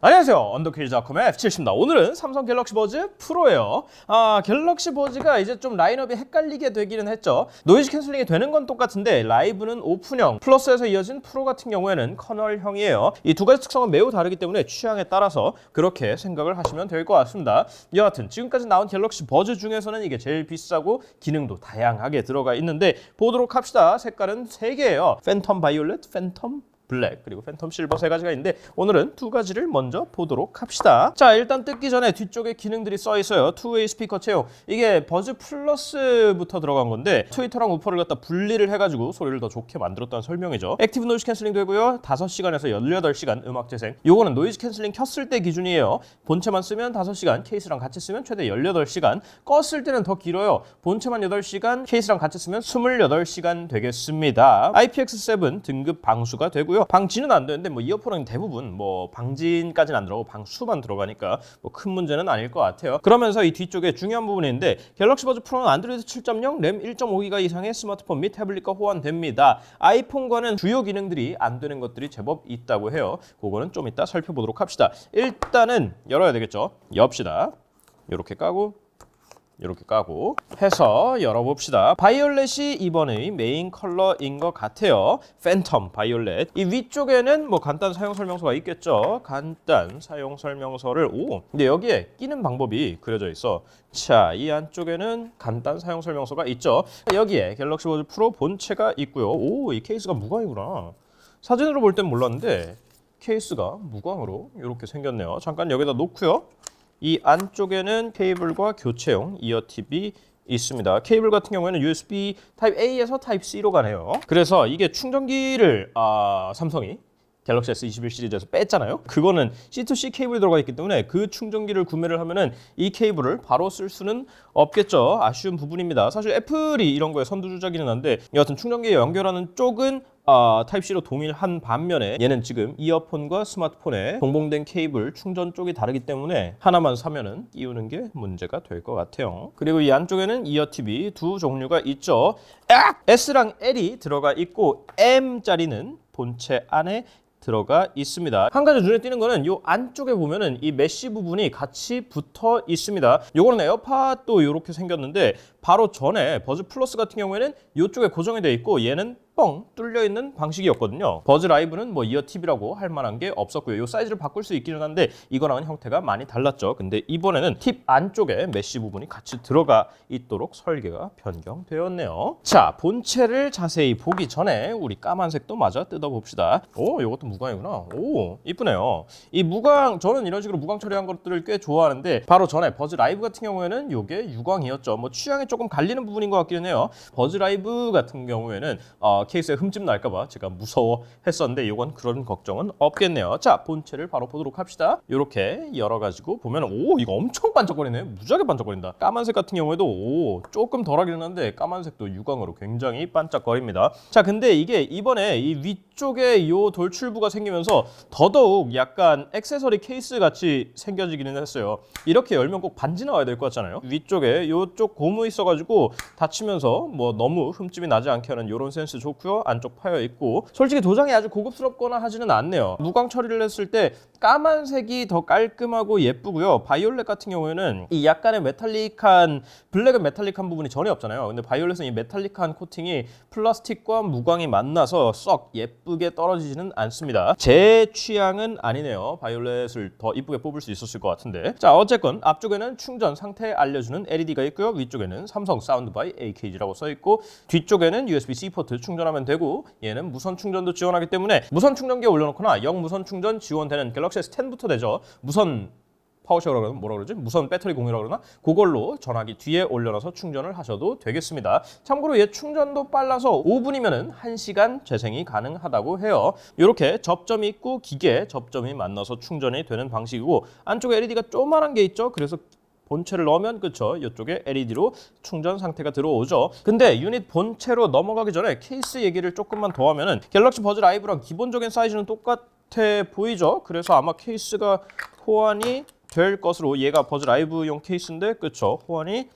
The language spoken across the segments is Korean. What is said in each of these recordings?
안녕하세요. 언더킬즈닷컴의 F70입니다. 오늘은 삼성 갤럭시 버즈 프로예요. 아, 갤럭시 버즈가 이제 좀 라인업이 헷갈리게 되기는 했죠. 노이즈 캔슬링이 되는 건 똑같은데 라이브는 오픈형, 플러스에서 이어진 프로 같은 경우에는 커널형이에요. 이 두 가지 특성은 매우 다르기 때문에 취향에 따라서 그렇게 생각을 하시면 될 것 같습니다. 여하튼 지금까지 나온 갤럭시 버즈 중에서는 이게 제일 비싸고 기능도 다양하게 들어가 있는데 보도록 합시다. 색깔은 세 개예요. 팬텀 바이올렛, 팬텀 블랙 그리고 팬텀 실버 세 가지가 있는데 오늘은 두 가지를 먼저 보도록 합시다. 자 일단 뜯기 전에 뒤쪽에 기능들이 써 있어요. 투웨이 스피커 채용 이게 버즈 플러스부터 들어간 건데 트위터랑 우퍼를 갖다 분리를 해가지고 소리를 더 좋게 만들었다는 설명이죠. 액티브 노이즈 캔슬링 되고요. 5시간에서 18시간 음악 재생. 요거는 노이즈 캔슬링 켰을 때 기준이에요. 본체만 쓰면 5시간, 케이스랑 같이 쓰면 최대 18시간. 껐을 때는 더 길어요. 본체만 8시간, 케이스랑 같이 쓰면 28시간 되겠습니다. IPX7 등급 방수가 되고요. 방진은 안 되는데 뭐 이어폰은 대부분 뭐 방진까지는 안 들어가고 방수만 들어가니까 뭐 큰 문제는 아닐 것 같아요. 그러면서 이 뒤쪽에 중요한 부분인데 갤럭시 버즈 프로는 안드로이드 7.0, 램 1.5기가 이상의 스마트폰 및 태블릿과 호환됩니다. 아이폰과는 주요 기능들이 안 되는 것들이 제법 있다고 해요. 그거는 좀 이따 살펴보도록 합시다. 일단은 열어야 되겠죠. 엽시다. 이렇게 까고 이렇게 까고 해서 열어봅시다. 바이올렛이 이번의 메인 컬러인 것 같아요. 팬텀 바이올렛. 이 위쪽에는 뭐 간단 사용 설명서가 있겠죠. 간단 사용 설명서를 오. 근데 여기에 끼는 방법이 그려져 있어. 자, 이 안쪽에는 간단 사용 설명서가 있죠. 여기에 갤럭시 워즈 프로 본체가 있고요. 오, 이 케이스가 무광이구나. 사진으로 볼 땐 몰랐는데 케이스가 무광으로 이렇게 생겼네요. 잠깐 여기다 놓고요. 이 안쪽에는 케이블과 교체용 이어 팁이 있습니다. 케이블 같은 경우에는 USB 타입 A에서 타입 C로 가네요. 그래서 이게 충전기를 아, 삼성이 갤럭시 S21 시리즈에서 뺐잖아요. 그거는 C2C 케이블이 들어가 있기 때문에 그 충전기를 구매를 하면은 이 케이블을 바로 쓸 수는 없겠죠. 아쉬운 부분입니다. 사실 애플이 이런 거에 선두주자기는 한데 여하튼 충전기에 연결하는 쪽은 아, 타입C로 동일한 반면에 얘는 지금 이어폰과 스마트폰에 동봉된 케이블 충전 쪽이 다르기 때문에 하나만 사면은 끼우는 게 문제가 될 것 같아요. 그리고 이 안쪽에는 이어팁이 두 종류가 있죠. 악! S랑 L이 들어가 있고 M짜리는 본체 안에 들어가 있습니다. 한 가지 눈에 띄는 거는 이 안쪽에 보면은 이 메쉬 부분이 같이 붙어 있습니다. 요거는 에어팟도 이렇게 생겼는데 바로 전에 버즈 플러스 같은 경우에는 이쪽에 고정이 되어 있고 얘는 뻥 뚫려 있는 방식이었거든요. 버즈 라이브는 뭐 이어 팁이라고 할 만한 게 없었고요. 이 사이즈를 바꿀 수 있기는 한데 이거랑은 형태가 많이 달랐죠. 근데 이번에는 팁 안쪽에 메쉬 부분이 같이 들어가 있도록 설계가 변경되었네요. 자, 본체를 자세히 보기 전에 우리 까만색도 마저 뜯어봅시다. 오, 이것도 무광이구나. 오, 이쁘네요. 이 무광 저는 이런 식으로 무광 처리한 것들을 꽤 좋아하는데 바로 전에 버즈 라이브 같은 경우에는 이게 유광이었죠. 뭐 취향이 조금 갈리는 부분인 것 같기는 해요. 버즈 라이브 같은 경우에는 어, 케이스에 흠집 날까봐 제가 무서워했었는데 이건 그런 걱정은 없겠네요. 자, 본체를 바로 보도록 합시다. 이렇게 열어가지고 보면 오 이거 엄청 반짝거리네. 무지하게 반짝거린다. 까만색 같은 경우에도 오 조금 덜하기는 한데 까만색도 유광으로 굉장히 반짝거립니다. 자, 근데 이게 이번에 이 위쪽에 이 돌출부가 생기면서 더더욱 약간 액세서리 케이스 같이 생겨지기는 했어요. 이렇게 열면 꼭 반지 나와야 될 것 같잖아요. 위쪽에 이쪽 고무 있어가지고 닫히면서 뭐 너무 흠집이 나지 않게 하는 이런 센스 좋고 요. 안쪽 파여 있고 솔직히 도장이 아주 고급스럽거나 하지는 않네요. 무광 처리를 했을 때 까만색이 더 깔끔하고 예쁘고요. 바이올렛 같은 경우에는 이 약간의 메탈릭한 블랙은 메탈릭한 부분이 전혀 없잖아요. 근데 바이올렛은 이 메탈릭한 코팅이 플라스틱과 무광이 만나서 썩 예쁘게 떨어지지는 않습니다. 제 취향은 아니네요. 바이올렛을 더 이쁘게 뽑을 수 있었을 것 같은데. 자, 어쨌건 앞쪽에는 충전 상태 알려주는 LED가 있고요. 위쪽에는 삼성 사운드 바이 AKG라고 써 있고 뒤쪽에는 USB-C 포트 충전 하면 되고 얘는 무선 충전도 지원하기 때문에 무선 충전기에 올려놓거나 영무선 충전 지원되는 갤럭시 S10부터 되죠. 무선 파워셔라고 그러면 뭐라 그러지? 무선 배터리 공유라고 그러나? 그걸로 전화기 뒤에 올려놔서 충전을 하셔도 되겠습니다. 참고로 얘 충전도 빨라서 5분이면은 1시간 재생이 가능하다고 해요. 이렇게 접점이 있고 기계 접점이 만나서 충전이 되는 방식이고 안쪽에 LED가 조그만한 게 있죠. 그래서 본체를 넣으면 그쵸? 이쪽에 LED로 충전 상태가 들어오죠. 근데 유닛 본체로 넘어가기 전에 케이스 얘기를 조금만 더 하면은 갤럭시 버즈 라이브랑 기본적인 사이즈는 똑같아 보이죠? 그래서 아마 케이스가 호환이 될 것으로 얘가 버즈 라이브용 케이스인데 그쵸? 호환이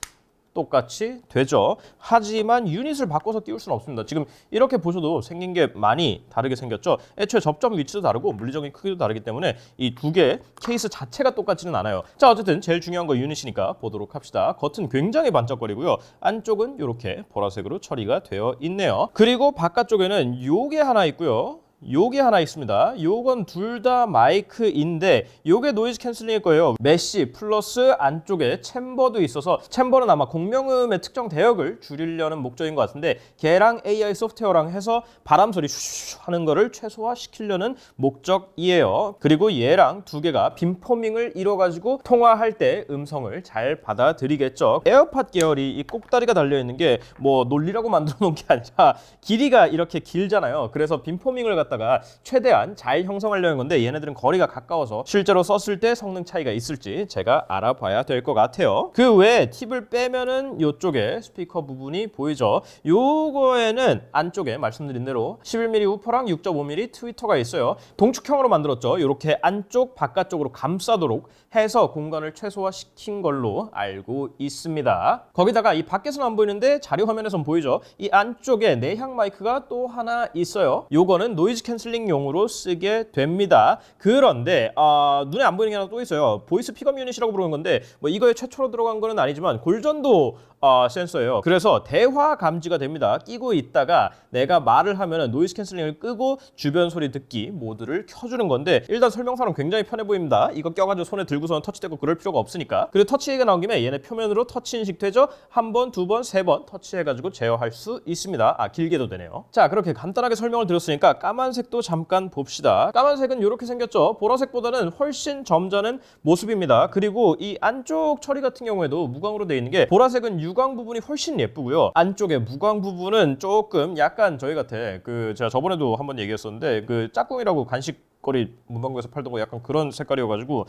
똑같이 되죠. 하지만 유닛을 바꿔서 띄울 수는 없습니다. 지금 이렇게 보셔도 생긴 게 많이 다르게 생겼죠. 애초에 접점 위치도 다르고 물리적인 크기도 다르기 때문에 이 두 개 케이스 자체가 똑같지는 않아요. 자 어쨌든 제일 중요한 거 유닛이니까 보도록 합시다. 겉은 굉장히 반짝거리고요. 안쪽은 이렇게 보라색으로 처리가 되어 있네요. 그리고 바깥쪽에는 요게 하나 있고요. 요게 하나 있습니다. 요건 둘 다 마이크인데 요게 노이즈 캔슬링일 거예요. 메시 플러스 안쪽에 챔버도 있어서 챔버는 아마 공명음의 특정 대역을 줄이려는 목적인 것 같은데 걔랑 AI 소프트웨어랑 해서 바람 소리 슈슈 하는 거를 최소화시키려는 목적이에요. 그리고 얘랑 두 개가 빔포밍을 이뤄가지고 통화할 때 음성을 잘 받아들이겠죠. 에어팟 계열이 이 꼭다리가 달려 있는 게 뭐 논리라고 만들어 놓은 게 아니라 길이가 이렇게 길잖아요. 그래서 빔포밍을 갖다 가 최대한 잘 형성하려는 건데 얘네들은 거리가 가까워서 실제로 썼을 때 성능 차이가 있을지 제가 알아봐야 될 것 같아요. 그 외에 팁을 빼면은 이쪽에 스피커 부분이 보이죠. 요거에는 안쪽에 말씀드린 대로 11mm 우퍼랑 6.5mm 트위터가 있어요. 동축형으로 만들었죠. 이렇게 안쪽 바깥쪽으로 감싸도록 해서 공간을 최소화시킨 걸로 알고 있습니다. 거기다가 이 밖에서는 안 보이는데 자료 화면에선 보이죠. 이 안쪽에 내향 마이크가 또 하나 있어요. 요거는 노이즈 캔슬링용으로 쓰게 됩니다. 그런데 아, 눈에 안 보이는 게 하나 또 있어요. 보이스 픽업 유닛이라고 부르는 건데 뭐 이거에 최초로 들어간 거는 아니지만 골전도 아, 센서예요. 그래서 대화 감지가 됩니다. 끼고 있다가 내가 말을 하면은 노이즈 캔슬링을 끄고 주변 소리 듣기 모드를 켜주는 건데 일단 설명서는 굉장히 편해 보입니다. 이거 껴가지고 손에 들고서는 터치되고 그럴 필요가 없으니까. 그리고 터치 얘기가 나온 김에 얘네 표면으로 터치 인식 되죠? 한 번, 두 번, 세 번 터치해가지고 제어할 수 있습니다. 아 길게도 되네요. 자 그렇게 간단하게 설명을 드렸으니까 까만색도 잠깐 봅시다. 까만색은 이렇게 생겼죠. 보라색보다는 훨씬 점잖은 모습입니다. 그리고 이 안쪽 처리 같은 경우에도 무광으로 되어 있는 게 보라색은 유광 부분이 훨씬 예쁘고요. 안쪽에 무광 부분은 조금 약간 저희 같아. 그 제가 저번에도 한번 얘기했었는데 그 짝꿍이라고 간식 거리 문방구에서 팔던 거 약간 그런 색깔이어가지고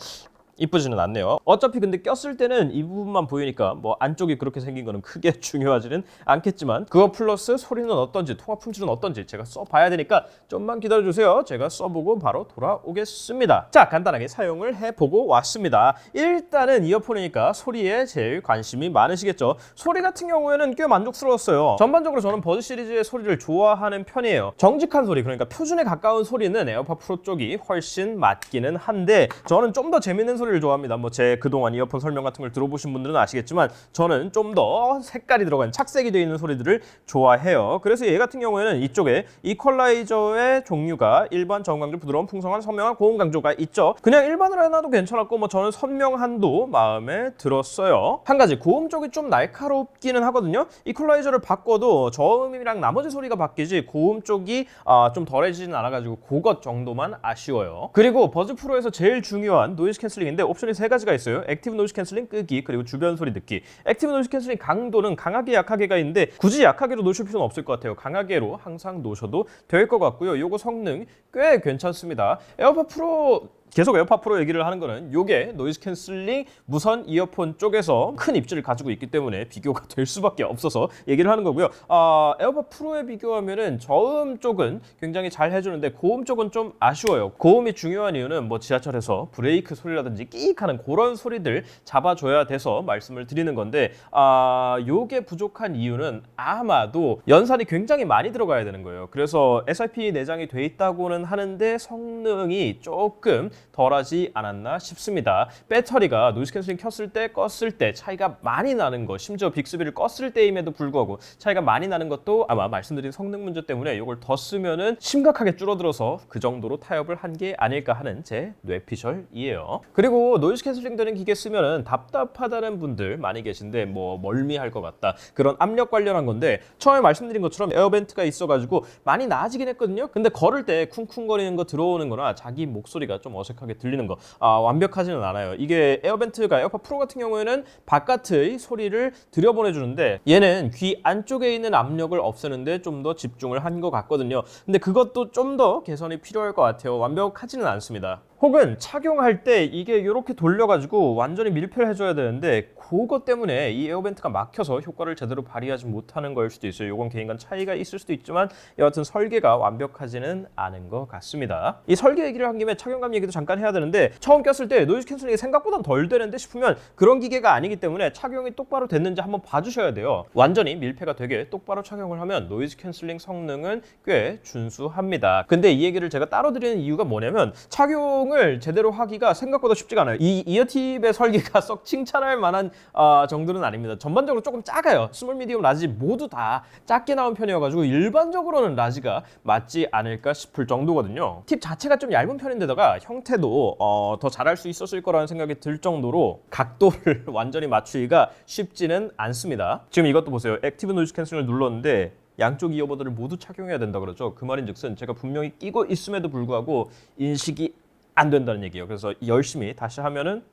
이쁘지는 않네요. 어차피 근데 꼈을 때는 이 부분만 보이니까 뭐 안쪽이 그렇게 생긴 거는 크게 중요하지는 않겠지만 그거 플러스 소리는 어떤지 통화 품질은 어떤지 제가 써봐야 되니까 좀만 기다려주세요. 제가 써보고 바로 돌아오겠습니다. 자 간단하게 사용을 해보고 왔습니다. 일단은 이어폰이니까 소리에 제일 관심이 많으시겠죠. 소리 같은 경우에는 꽤 만족스러웠어요. 전반적으로 저는 버즈 시리즈의 소리를 좋아하는 편이에요. 정직한 소리 그러니까 표준에 가까운 소리는 에어팟 프로 쪽이 훨씬 맞기는 한데 저는 좀 더 재밌는 소리를 좋아합니다. 뭐 제 그동안 이어폰 설명 같은 걸 들어보신 분들은 아시겠지만 저는 좀 더 색깔이 들어간 착색이 되어 있는 소리들을 좋아해요. 그래서 얘 같은 경우에는 이쪽에 이퀄라이저의 종류가 일반 저음강조 부드러운 풍성한 선명한 고음 강조가 있죠. 그냥 일반으로 해놔도 괜찮았고 뭐 저는 선명한도 마음에 들었어요. 한 가지 고음 쪽이 좀 날카롭기는 하거든요. 이퀄라이저를 바꿔도 저음이랑 나머지 소리가 바뀌지 고음 쪽이 아, 좀 덜해지진 않아가지고 그것 정도만 아쉬워요. 그리고 버즈 프로에서 제일 중요한 노이즈 캔슬링 인데 옵션이 세 가지가 있어요. 액티브 노이즈 캔슬링 끄기 그리고 주변 소리 듣기. 액티브 노이즈 캔슬링 강도는 강하게 약하게가 있는데 굳이 약하게로 놓으실 필요는 없을 것 같아요. 강하게로 항상 놓으셔도 될 것 같고요. 요거 성능 꽤 괜찮습니다. 에어팟 프로 계속 에어팟 프로 얘기를 하는 거는 요게 노이즈 캔슬링 무선 이어폰 쪽에서 큰 입지를 가지고 있기 때문에 비교가 될 수밖에 없어서 얘기를 하는 거고요. 아, 에어팟 프로에 비교하면은 저음 쪽은 굉장히 잘 해주는데 고음 쪽은 좀 아쉬워요. 고음이 중요한 이유는 뭐 지하철에서 브레이크 소리라든지 끼익하는 그런 소리들 잡아줘야 돼서 말씀을 드리는 건데 아, 요게 부족한 이유는 아마도 연산이 굉장히 많이 들어가야 되는 거예요. 그래서 SIP 내장이 돼 있다고는 하는데 성능이 조금 덜하지 않았나 싶습니다. 배터리가 노이즈 캔슬링 켰을 때 껐을 때 차이가 많이 나는 거 심지어 빅스비를 껐을 때임에도 불구하고 차이가 많이 나는 것도 아마 말씀드린 성능 문제 때문에 이걸 더 쓰면은 심각하게 줄어들어서 그 정도로 타협을 한 게 아닐까 하는 제 뇌피셜이에요. 그리고 노이즈 캔슬링 되는 기계 쓰면은 답답하다는 분들 많이 계신데 뭐 멀미할 것 같다 그런 압력 관련한 건데 처음에 말씀드린 것처럼 에어벤트가 있어가지고 많이 나아지긴 했거든요. 근데 걸을 때 쿵쿵거리는 거 들어오는 거나 자기 목소리가 좀 어색 하게 들리는 거 아, 완벽하지는 않아요. 이게 에어벤트가 에어팟 프로 같은 경우에는 바깥의 소리를 들여보내주는데 얘는 귀 안쪽에 있는 압력을 없애는데 좀 더 집중을 한 것 같거든요. 근데 그것도 좀 더 개선이 필요할 것 같아요. 완벽하지는 않습니다. 혹은 착용할 때 이게 이렇게 돌려가지고 완전히 밀폐를 해줘야 되는데 그것 때문에 이 에어벤트가 막혀서 효과를 제대로 발휘하지 못하는 거일 수도 있어요. 이건 개인 간 차이가 있을 수도 있지만 여하튼 설계가 완벽하지는 않은 것 같습니다. 이 설계 얘기를 한 김에 착용감 얘기도 잠깐 해야 되는데 처음 꼈을 때 노이즈 캔슬링이 생각보다 덜 되는데 싶으면 그런 기계가 아니기 때문에 착용이 똑바로 됐는지 한번 봐주셔야 돼요. 완전히 밀폐가 되게 똑바로 착용을 하면 노이즈 캔슬링 성능은 꽤 준수합니다. 근데 이 얘기를 제가 따로 드리는 이유가 뭐냐면 착용 을 제대로 하기가 생각보다 쉽지가 않아요. 이 이어팁의 설계가 썩 칭찬할 만한 아, 정도는 아닙니다. 전반적으로 조금 작아요. 스몰, 미디움, 라지 모두 다 작게 나온 편이어가지고 일반적으로는 라지가 맞지 않을까 싶을 정도거든요. 팁 자체가 좀 얇은 편인데다가 형태도 어, 더 잘할 수 있었을 거라는 생각이 들 정도로 각도를 완전히 맞추기가 쉽지는 않습니다. 지금 이것도 보세요. 액티브 노이즈 캔슬링을 눌렀는데 양쪽 이어버드를 모두 착용해야 된다 그러죠. 그 말인즉슨 제가 분명히 끼고 있음에도 불구하고 인식이 안 된다는 얘기예요. 그래서 열심히 다시 하면은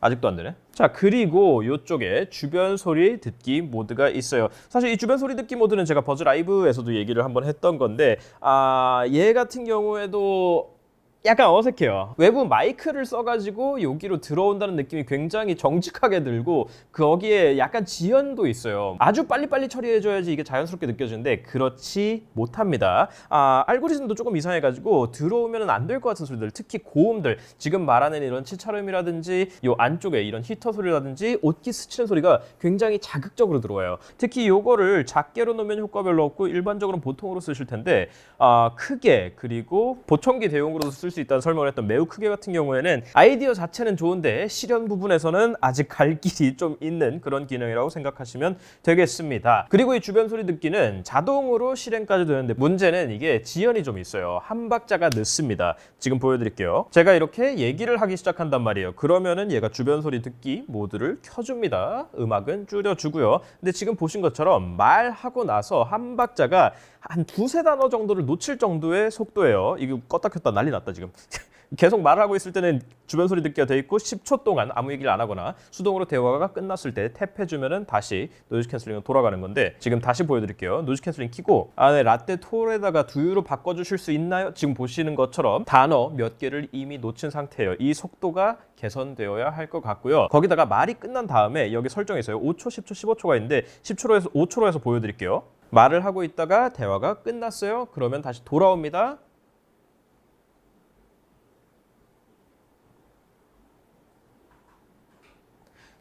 아직도 안 되네. 자, 그리고 이쪽에 주변 소리 듣기 모드가 있어요. 사실 이 주변 소리 듣기 모드는 제가 버즈 라이브에서도 얘기를 한번 했던 건데, 아, 얘 같은 경우에도 약간 어색해요. 외부 마이크를 써가지고 여기로 들어온다는 느낌이 굉장히 정직하게 들고 거기에 약간 지연도 있어요. 아주 빨리빨리 처리해줘야지 이게 자연스럽게 느껴지는데 그렇지 못합니다. 아, 알고리즘도 조금 이상해가지고 들어오면 안 될 것 같은 소리들, 특히 고음들, 지금 말하는 이런 치차름이라든지 요 안쪽에 이런 히터 소리라든지 옷기 스치는 소리가 굉장히 자극적으로 들어와요. 특히 요거를 작게로 놓으면 효과 별로 없고 일반적으로 보통으로 쓰실 텐데 아, 크게 그리고 보청기 대용으로도 쓸수 있다는 설명을 했던 매우 크게 같은 경우에는 아이디어 자체는 좋은데 실현 부분에서는 아직 갈 길이 좀 있는 그런 기능이라고 생각하시면 되겠습니다. 그리고 이 주변 소리 듣기는 자동으로 실행까지 되는데 문제는 이게 지연이 좀 있어요. 한 박자가 늦습니다. 지금 보여드릴게요. 제가 이렇게 얘기를 하기 시작한단 말이에요. 그러면은 얘가 주변 소리 듣기 모드를 켜줍니다. 음악은 줄여주고요. 근데 지금 보신 것처럼 말하고 나서 한 박자가 한 두세 단어 정도를 놓칠 정도의 속도예요. 이거 껐다 켰다 난리 났다 지금. 계속 말하고 있을 때는 주변 소리 듣기가 돼 있고 10초 동안 아무 얘기를 안 하거나 수동으로 대화가 끝났을 때 탭해주면은 다시 노이즈 캔슬링은 돌아가는 건데 지금 다시 보여드릴게요. 노이즈 캔슬링 키고 안에 라떼 톨에다가 두유로 바꿔주실 수 있나요? 지금 보시는 것처럼 단어 몇 개를 이미 놓친 상태예요. 이 속도가 개선되어야 할 것 같고요. 거기다가 말이 끝난 다음에 여기 설정이 있어요. 5초, 10초, 15초가 있는데 10초로 해서 5초로 해서 보여드릴게요. 말을 하고 있다가 대화가 끝났어요. 그러면 다시 돌아옵니다.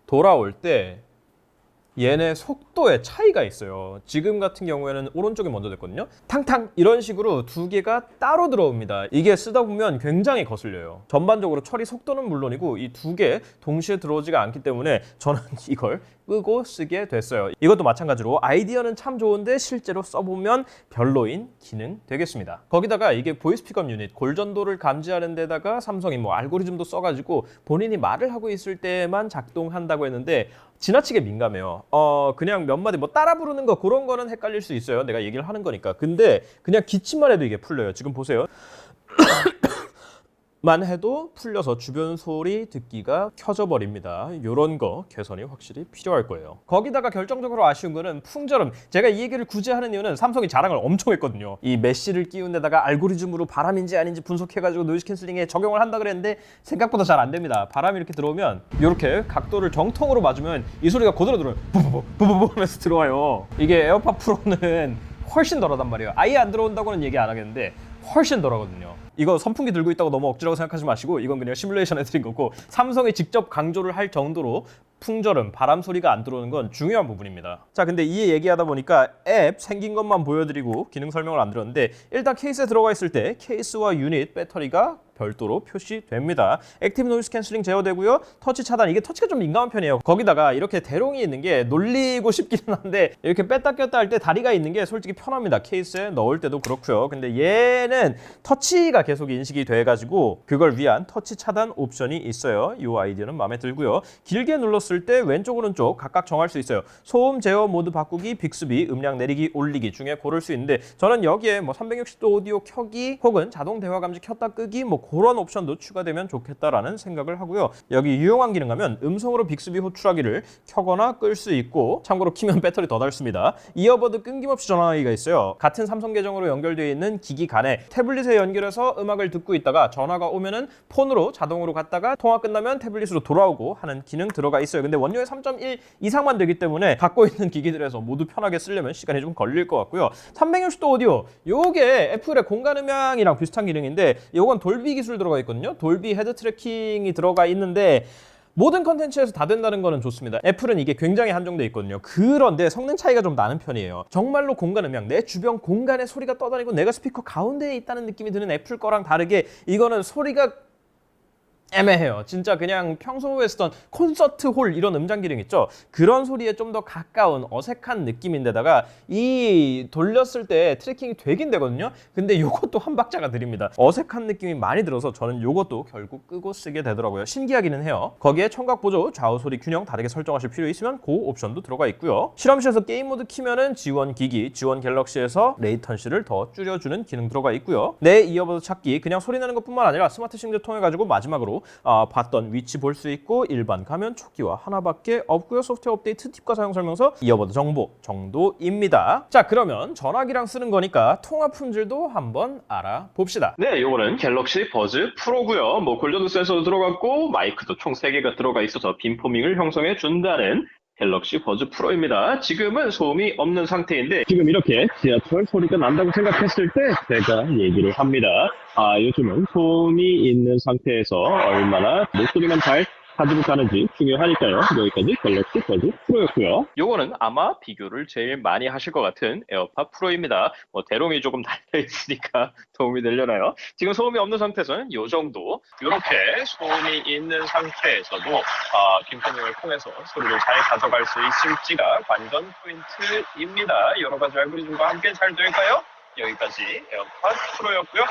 돌아올 때 얘네 속도에 차이가 있어요. 지금 같은 경우에는 오른쪽이 먼저 됐거든요. 탕탕 이런 식으로 두 개가 따로 들어옵니다. 이게 쓰다 보면 굉장히 거슬려요. 전반적으로 처리 속도는 물론이고 이 두 개 동시에 들어오지가 않기 때문에 저는 이걸 끄고 쓰게 됐어요. 이것도 마찬가지로 아이디어는 참 좋은데 실제로 써보면 별로인 기능 되겠습니다. 거기다가 이게 보이스 픽업 유닛 골전도를 감지하는 데다가 삼성이 뭐 알고리즘도 써가지고 본인이 말을 하고 있을 때만 작동한다고 했는데 지나치게 민감해요. 어 그냥 몇 마디 뭐 따라 부르는 거 그런 거는 헷갈릴 수 있어요. 내가 얘기를 하는 거니까. 근데 그냥 기침만 해도 이게 풀려요. 지금 보세요. 만 해도 풀려서 주변 소리 듣기가 켜져 버립니다. 이런 거 개선이 확실히 필요할 거예요. 거기다가 결정적으로 아쉬운 거는 풍절음. 제가 이 얘기를 굳이 하는 이유는 삼성이 자랑을 엄청 했거든요. 이 메쉬를 끼운 데다가 알고리즘으로 바람인지 아닌지 분석해가지고 노이즈 캔슬링에 적용을 한다 그랬는데 생각보다 잘 안 됩니다. 바람이 이렇게 들어오면 이렇게 각도를 정통으로 맞으면 이 소리가 그대로 들어요. 부부부 부부부 하면서 들어와요. 이게 에어팟 프로는 훨씬 덜하단 말이에요. 아예 안 들어온다고는 얘기 안 하겠는데 훨씬 덜하거든요. 이거 선풍기 들고 있다고 너무 억지라고 생각하지 마시고 이건 그냥 시뮬레이션 해드린 거고 삼성이 직접 강조를 할 정도로 풍절음, 바람 소리가 안 들어오는 건 중요한 부분입니다. 자, 근데 이 얘기하다 보니까 앱 생긴 것만 보여드리고 기능 설명을 안 드렸는데 일단 케이스에 들어가 있을 때 케이스와 유닛, 배터리가 별도로 표시됩니다. 액티브 노이즈 캔슬링 제어되고요. 터치 차단 이게 터치가 좀 민감한 편이에요. 거기다가 이렇게 대롱이 있는 게 놀리고 싶기는 한데 이렇게 뺐다 꼈다 할 때 다리가 있는 게 솔직히 편합니다. 케이스에 넣을 때도 그렇고요. 근데 얘는 터치가 계속 인식이 돼가지고 그걸 위한 터치 차단 옵션이 있어요. 이 아이디어는 마음에 들고요. 길게 눌렀을 때 왼쪽 오른쪽 각각 정할 수 있어요. 소음 제어 모드 바꾸기, 빅스비, 음량 내리기, 올리기 중에 고를 수 있는데 저는 여기에 뭐 360도 오디오 켜기 혹은 자동 대화 감지 켰다 끄기 뭐 그런 옵션도 추가되면 좋겠다라는 생각을 하고요. 여기 유용한 기능 하면 음성으로 빅스비 호출하기를 켜거나 끌 수 있고 참고로 키면 배터리 더 닳습니다. 이어버드 끊김없이 전화하기가 있어요. 같은 삼성 계정으로 연결되어 있는 기기 간에 태블릿에 연결해서 음악을 듣고 있다가 전화가 오면은 폰으로 자동으로 갔다가 통화 끝나면 태블릿으로 돌아오고 하는 기능 들어가 있어요. 근데 원료의 3.1 이상만 되기 때문에 갖고 있는 기기들에서 모두 편하게 쓰려면 시간이 좀 걸릴 것 같고요. 360도 오디오 요게 애플의 공간 음향이랑 비슷한 기능인데 요건 돌비 기술 들어가 있거든요. 돌비 헤드 트래킹이 들어가 있는데 모든 컨텐츠에서 다 된다는 거는 좋습니다. 애플은 이게 굉장히 한정돼 있거든요. 그런데 성능 차이가 좀 나는 편이에요. 정말로 공간 음향, 내 주변 공간에 소리가 떠다니고 내가 스피커 가운데에 있다는 느낌이 드는 애플 거랑 다르게 이거는 소리가 애매해요. 진짜 그냥 평소에 쓰던 콘서트 홀 이런 음장 기능 있죠? 그런 소리에 좀 더 가까운 어색한 느낌인데다가 이 돌렸을 때 트래킹이 되긴 되거든요. 근데 요것도 한 박자가 느립니다. 어색한 느낌이 많이 들어서 저는 요것도 결국 끄고 쓰게 되더라고요. 신기하기는 해요. 거기에 청각 보조, 좌우 소리 균형 다르게 설정하실 필요 있으면 그 옵션도 들어가 있고요. 실험실에서 게임 모드 키면은 지원 기기, 지원 갤럭시에서 레이턴시를 더 줄여주는 기능 들어가 있고요. 내 이어버드 찾기, 그냥 소리 나는 것뿐만 아니라 스마트 싱글 통해 가지고 마지막으로 아, 봤던 위치 볼 수 있고 일반 가면 초기화 하나밖에 없고요. 소프트웨어 업데이트 팁과 사용 설명서 이어버드 정보 정도입니다. 자 그러면 전화기랑 쓰는 거니까 통화 품질도 한번 알아봅시다. 네, 요거는 갤럭시 버즈 프로고요. 뭐 골든 센서도 들어갔고 마이크도 총 3개가 들어가 있어서 빔포밍을 형성해 준다는 갤럭시 버즈 프로입니다. 지금은 소음이 없는 상태인데 지금 이렇게 지하철 소리가 난다고 생각했을 때 제가 얘기를 합니다. 아, 요즘은 소음이 있는 상태에서 얼마나 목소리만 잘 가지고 가는지 중요하니까요. 여기까지 갤럭시 버즈 프로였고요. 요거는 아마 비교를 제일 많이 하실 것 같은 에어팟 프로입니다. 뭐 대롱이 조금 달려 있으니까 도움이 되려나요? 지금 소음이 없는 상태에서는 요 정도 이렇게 소음이 있는 상태에서도 아, 김포님을 통해서 소리를 잘 가져갈 수 있을지가 관전 포인트입니다. 여러 가지 알고리즘과 함께 잘 될까요? 여기까지 에어팟 프로였고요.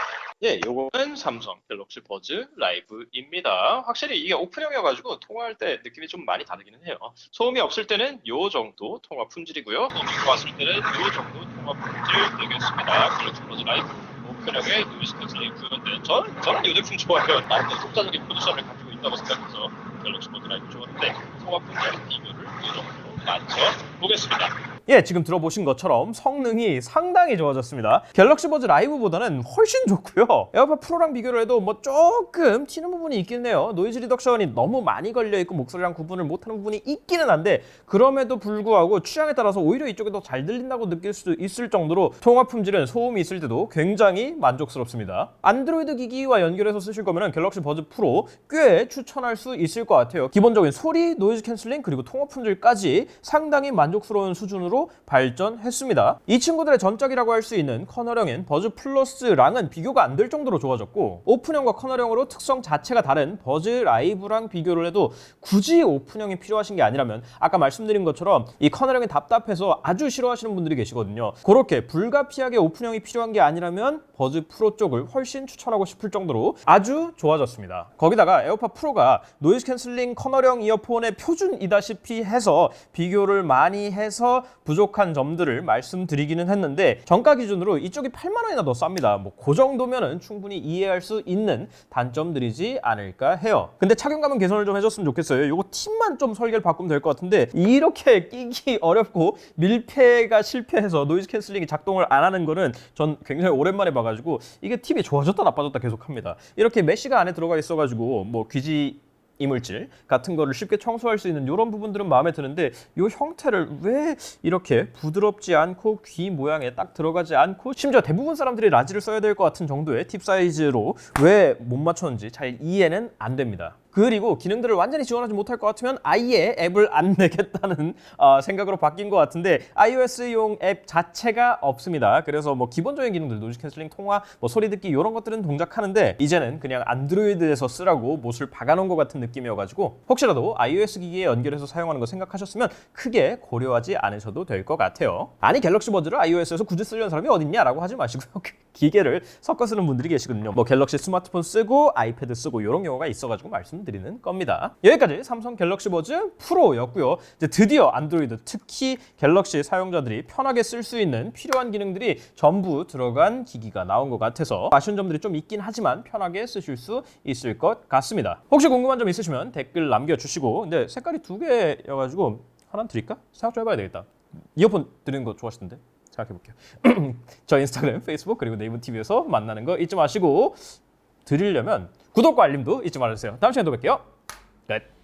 예, 요거는 삼성 갤럭시 버즈 라이브입니다. 확실히 이게 오픈형이어가지고 통화할 때 느낌이 좀 많이 다르기는 해요. 소음이 없을 때는 요 정도 통화 품질이고요. 소음이 좋았을 때는 요 정도 통화 품질 되겠습니다. 갤럭시 버즈 라이브 오픈형의 노이즈 캔슬링 구현된 전, 저는 요 제품 좋아요. 나름대로 독자적인 포지션을 가지고 있다고 생각해서 갤럭시 버즈 라이브 좋았는데 통화 품질 비교를 요 정도로 맞춰보겠습니다. 예, 지금 들어보신 것처럼 성능이 상당히 좋아졌습니다. 갤럭시 버즈 라이브보다는 훨씬 좋고요. 에어팟 프로랑 비교를 해도 뭐 조금 튀는 부분이 있긴 해요. 노이즈 리덕션이 너무 많이 걸려 있고 목소리랑 구분을 못하는 부분이 있기는 한데 그럼에도 불구하고 취향에 따라서 오히려 이쪽이 더 잘 들린다고 느낄 수 있을 정도로 통화 품질은 소음이 있을 때도 굉장히 만족스럽습니다. 안드로이드 기기와 연결해서 쓰실 거면 갤럭시 버즈 프로 꽤 추천할 수 있을 것 같아요. 기본적인 소리, 노이즈 캔슬링 그리고 통화 품질까지 상당히 만족스러운 수준으로 발전했습니다. 이 친구들의 전작이 라고 할 수 있는 커널형인 버즈 플러스랑은 비교가 안 될 정도로 좋아졌고 오픈형과 커널형으로 특성 자체가 다른 버즈 라이브랑 비교를 해도 굳이 오픈형이 필요하신 게 아니라면 아까 말씀드린 것처럼 이 커널형이 답답해서 아주 싫어하시는 분들이 계시거든요. 그렇게 불가피하게 오픈형이 필요한 게 아니라면 버즈 프로 쪽을 훨씬 추천하고 싶을 정도로 아주 좋아졌습니다. 거기다가 에어팟 프로가 노이즈 캔슬링 커널형 이어폰의 표준이다시피 해서 비교를 많이 해서 부족한 점들을 말씀드리기는 했는데 정가 기준으로 이쪽이 8만 원이나 더 쌉니다. 뭐 그 정도면은 충분히 이해할 수 있는 단점들이지 않을까 해요. 근데 착용감은 개선을 좀 해줬으면 좋겠어요. 요거 팁만 좀 설계를 바꾸면 될 것 같은데 이렇게 끼기 어렵고 밀폐가 실패해서 노이즈 캔슬링이 작동을 안 하는 거는 전 굉장히 오랜만에 봐가지고 이게 팁이 좋아졌다 나빠졌다 계속합니다. 이렇게 메쉬가 안에 들어가 있어가지고 뭐 귀지 이물질 같은 거를 쉽게 청소할 수 있는 이런 부분들은 마음에 드는데 이 형태를 왜 이렇게 부드럽지 않고 귀 모양에 딱 들어가지 않고 심지어 대부분 사람들이 라지를 써야 될 것 같은 정도의 팁 사이즈로 왜 못 맞췄는지 잘 이해는 안 됩니다. 그리고 기능들을 완전히 지원하지 못할 것 같으면 아예 앱을 안 내겠다는 어, 생각으로 바뀐 것 같은데 iOS용 앱 자체가 없습니다. 그래서 뭐 기본적인 기능들 노이즈 캔슬링 통화, 뭐 소리 듣기 이런 것들은 동작하는데 이제는 그냥 안드로이드에서 쓰라고 못을 박아놓은 것 같은 느낌이어가지고 혹시라도 iOS 기기에 연결해서 사용하는 거 생각하셨으면 크게 고려하지 않으셔도 될 것 같아요. 아니 갤럭시 버즈를 iOS에서 굳이 쓰려는 사람이 어딨냐라고 하지 마시고요. 그 기계를 섞어 쓰는 분들이 계시거든요. 뭐 갤럭시 스마트폰 쓰고 아이패드 쓰고 이런 경우가 있어가지고 말씀드립니다. 드리는 겁니다. 여기까지 삼성 갤럭시 버즈 프로였고요. 이제 드디어 안드로이드 특히 갤럭시 사용자들이 편하게 쓸 수 있는 필요한 기능들이 전부 들어간 기기가 나온 것 같아서 아쉬운 점들이 좀 있긴 하지만 편하게 쓰실 수 있을 것 같습니다. 혹시 궁금한 점 있으시면 댓글 남겨주시고 근데 색깔이 두 개여가지고 하나 드릴까? 생각 좀 해봐야 되겠다. 이어폰 드리는 거 좋아하시던데? 생각해볼게요. 저 인스타그램, 페이스북 그리고 네이버 TV에서 만나는 거 잊지 마시고 드리려면 구독과 알림도 잊지 말아주세요. 다음 시간에 또 뵐게요. 끝.